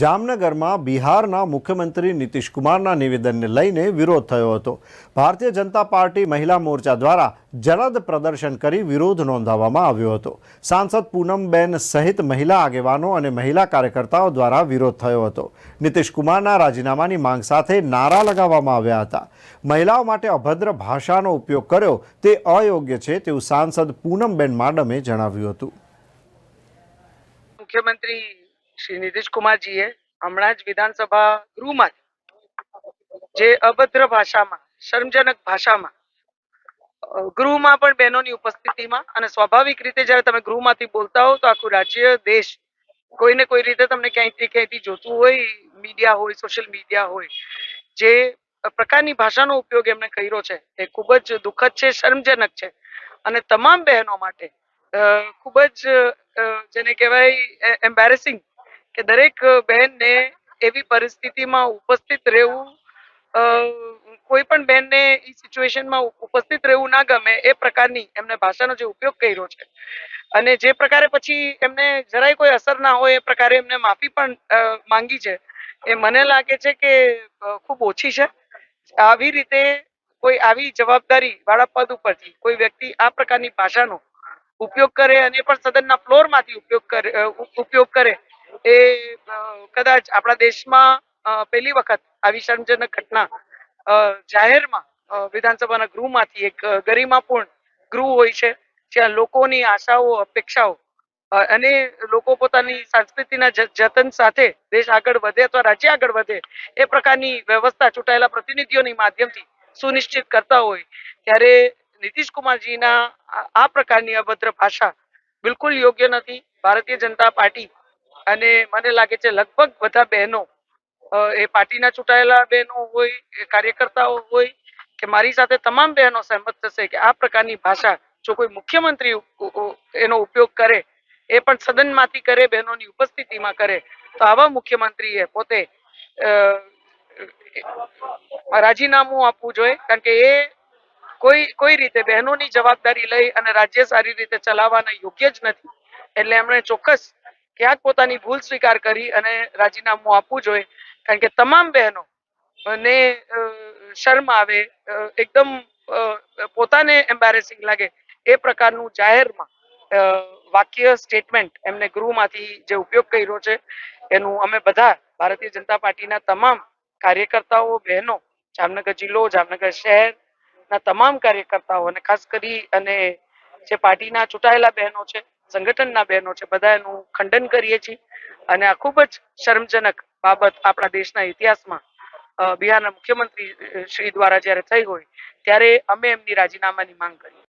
જામનગરમાં બિહારના મુખ્યમંત્રી નીતિશ કુમારના નિવેદનને લઈને વિરોધ થયો હતો. ભારતીય જનતા પાર્ટી મહિલા મોરચા દ્વારા જલદ પ્રદર્શન કરી વિરોધ નોંધાવવામાં આવ્યો હતો. સાંસદ પૂનમબેન સહિત મહિલા આગેવાનો અને મહિલા કાર્યકર્તાઓ દ્વારા વિરોધ થયો હતો. નીતિશ કુમારના રાજીનામાની માંગ સાથે નારા લગાવવામાં આવ્યા હતા. મહિલાઓ માટે અભદ્ર ભાષાનો ઉપયોગ કર્યો, તે અયોગ્ય છે તેવું સાંસદ પૂનમબેન માડમે જણાવ્યું હતું. મુખ્યમંત્રી શ્રી નીતિશ કુમારજીએ હમણાં જ વિધાનસભા ગૃહમાં જે અભદ્ર ભાષામાં, શરમજનક ભાષામાં ગૃહમાં પણ બહેનોની ઉપસ્થિતિમાં અને સ્વાભાવિક રીતે જ્યારે તમે ગૃહમાંથી બોલતા હો તો આખું રાજ્ય, દેશ કોઈને કોઈ રીતે તમને ક્યાંયથી ક્યાંયથી જોતું હોય, મીડિયા હોય, સોશિયલ મીડિયા હોય, જે પ્રકારની ભાષાનો ઉપયોગ એમણે કર્યો છે, એ ખૂબ જ દુઃખદ છે, શર્મજનક છે અને તમામ બહેનો માટે ખૂબ જ જેને કહેવાય એમ્બેરેસિંગ કે દરેક બહેનને એવી પરિસ્થિતિમાં ઉપસ્થિત રહેવું કોઈ પણ બહેનને એ સિચ્યુએશનમાં ઉપસ્થિત રહેવું ના ગમે એ પ્રકારની એમને ભાષાનો જે ઉપયોગ કર્યો છે. અને જે પ્રકારે પછી એમને જરાય કોઈ અસર ના હોય એ પ્રકારે એમને માફી પણ માંગી છે. એ મને લાગે છે કે ખૂબ ઓછી છે. આવી રીતે કોઈ આવી જવાબદારી વાળા પદ ઉપરથી કોઈ વ્યક્તિ આ પ્રકારની ભાષાનો ઉપયોગ કરે અને પણ સદનના ફ્લોરમાંથી ઉપયોગ કરે ઉપયોગ કરે એ કદાચ આપણા દેશમાં પહેલી વખત આવી શરમજનક ઘટના જાહેરમાં વિધાનસભાના ગૃહમાંથી એક ગરિમાપૂર્ણ ગૃહ હોય છે, જ્યાં લોકોની આશાઓ, અપેક્ષાઓ અને લોકો પોતાની સંસ્કૃતિના જતન સાથે દેશ આગળ વધે અથવા રાજ્ય આગળ વધે, એ પ્રકારની વ્યવસ્થા ચૂંટાયેલા પ્રતિનિધિઓની માધ્યમથી સુનિશ્ચિત કરતા હોય, ત્યારે નીતિશ કુમારજીના આ પ્રકારની અભદ્ર ભાષા બિલકુલ યોગ્ય નથી. ભારતીય જનતા પાર્ટી અને મને લાગે છે લગભગ બધા બહેનો એ પાર્ટીના ચૂંટાયેલા બહેનો હોય કાર્યકર્તાઓ હોય, કે મારી સાથે તમામ બહેનો સહેમત થશે કે આ પ્રકારની ભાષા જો કોઈ મુખ્યમંત્રી એનો ઉપયોગ કરે, એ પણ સદનમાંથી કરે, બહેનોની ઉપસ્થિતિમાં કરે, તો આવા મુખ્યમંત્રીએ પોતે રાજીનામું આપવું જોઈએ, કારણ કે એ કોઈ કોઈ રીતે બહેનોની જવાબદારી લઈ અને રાજ્ય સારી રીતે ચલાવવાના યોગ્ય જ નથી. એટલે એમણે ચોક્કસ ક્યાંક પોતાની ભૂલ સ્વીકાર કરી અને રાજીનામું આપવું જોઈએ. કારણ કે તમામ બહેનો ને શર્મ આવે એકદમ પોતાને એમ્બેરેસિંગ લાગે એ પ્રકારનું જાહેરમાં વાક્ય સ્ટેટમેન્ટ એમને ગૃહમાંથી જે ઉપયોગ કર્યો છે, એનું અમે બધા ભારતીય જનતા પાર્ટીના તમામ કાર્યકર્તાઓ, બહેનો, જામનગર જિલ્લો, જામનગર શહેરના તમામ કાર્યકર્તાઓ અને ખાસ કરી અને જે પાર્ટીના ચૂંટાયેલા બહેનો છે સંગઠનના બહેનો છે બધા એનું ખંડન કરીએ છીએ. અને આ ખૂબ જ શરમજનક બાબત આપણા દેશના ઇતિહાસમાં બિહારના મુખ્યમંત્રી શ્રી દ્વારા જ્યારે થઈ હોય, ત્યારે અમે એમની રાજીનામાની માંગ કરી.